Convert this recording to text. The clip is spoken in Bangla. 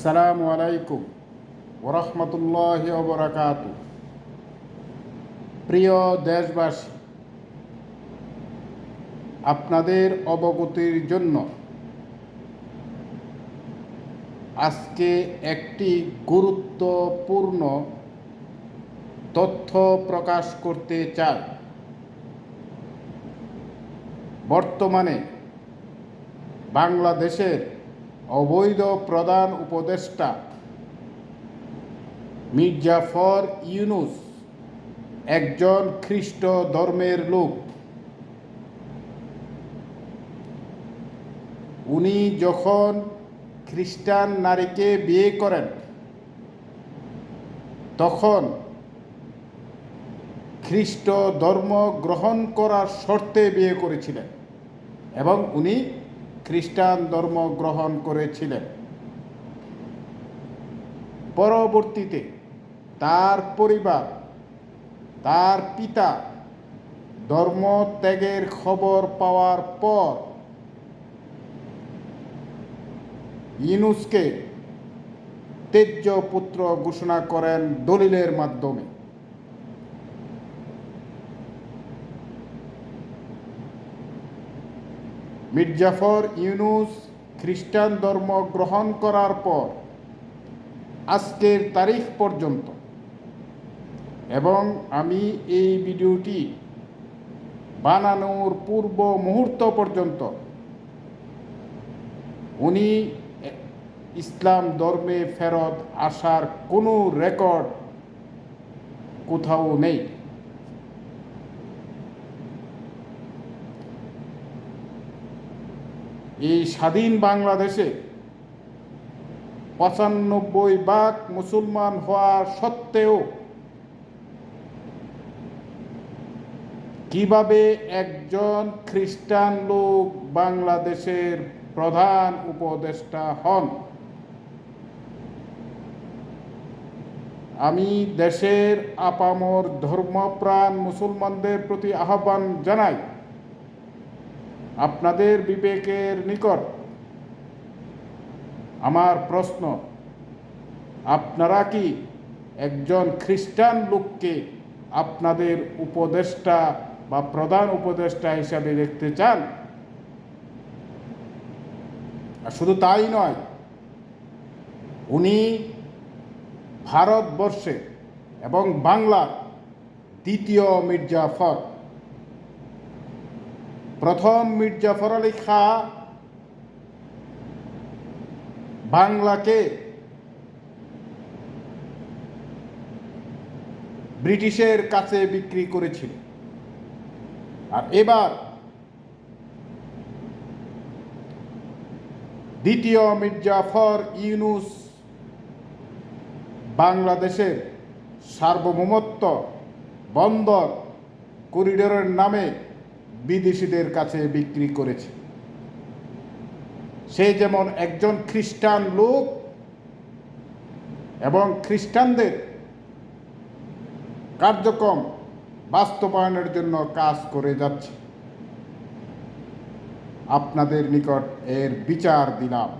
আসসালামু আলাইকুম ওরহমতুল্লাহ বরাকাত প্রিয় দেশবাসী, আপনাদের অবগতির জন্য আজকে একটি গুরুত্বপূর্ণ তথ্য প্রকাশ করতে চাই। বর্তমানে বাংলাদেশের অবৈধ প্রধান উপদেষ্টা মির্জাফর ইউনুস, একজন খ্রিস্ট ধর্মের লোক। উনি যখন খ্রিস্টান নারীকে বিয়ে করেন, তখন খ্রিস্ট ধর্ম গ্রহণ করার শর্তে বিয়ে করেছিলেন এবং উনি খ্রিস্টান ধর্ম গ্রহণ করেছিলেন। পরবর্তীতে তার পরিবার, তার পিতা ধর্ম ত্যাগের খবর পাওয়ার পর ইনুসকে তেজ্য পুত্র ঘোষণা করেন দলিলের মাধ্যমে। মির্জাফর ইউনুস খ্রিস্টান ধর্ম গ্রহণ করার পর আজকের তারিখ পর্যন্ত। এবং আমি এই ভিডিওটি বানানোর পূর্ব মুহূর্ত পর্যন্ত উনি ইসলাম ধর্মে ফেরত আসার কোনো রেকর্ড কোথাও নেই। এই স্বাধীন বাংলাদেশে পঁচানব্বই ভাগ মুসলমান হওয়া সত্ত্বেও কীভাবে একজন খ্রিস্টান লোক বাংলাদেশের প্রধান উপদেষ্টা হন? আমি দেশের আপামর ধর্মপ্রাণ মুসলমানদের প্রতি আহ্বান জানাই। আপনাদের বিবেকের নিকট আমার প্রশ্ন, আপনারা কি একজন খ্রিস্টান লোককে আপনাদের উপদেষ্টা বা প্রধান উপদেষ্টা হিসাবে দেখতে চান? আর শুধু তাই নয়, উনি ভারতবর্ষে এবং বাংলার দ্বিতীয় মির্জাফর প্রথম মির্জাফর আলী খা বাংলাকে ব্রিটিশের কাছে বিক্রি করেছিল। আর এবার দ্বিতীয় মির্জাফর ইউনুস বাংলাদেশের সার্বভৌমত্ব বন্দর করিডোরের নামে বিদেশিদের কাছে বিক্রি করেছে। সে যেমন একজন খ্রিস্টান লোক এবং খ্রিস্টানদের কার্যক্রম বাস্তবায়নের জন্য কাজ করে যাচ্ছে। আপনাদের নিকট এর বিচার দিলাম।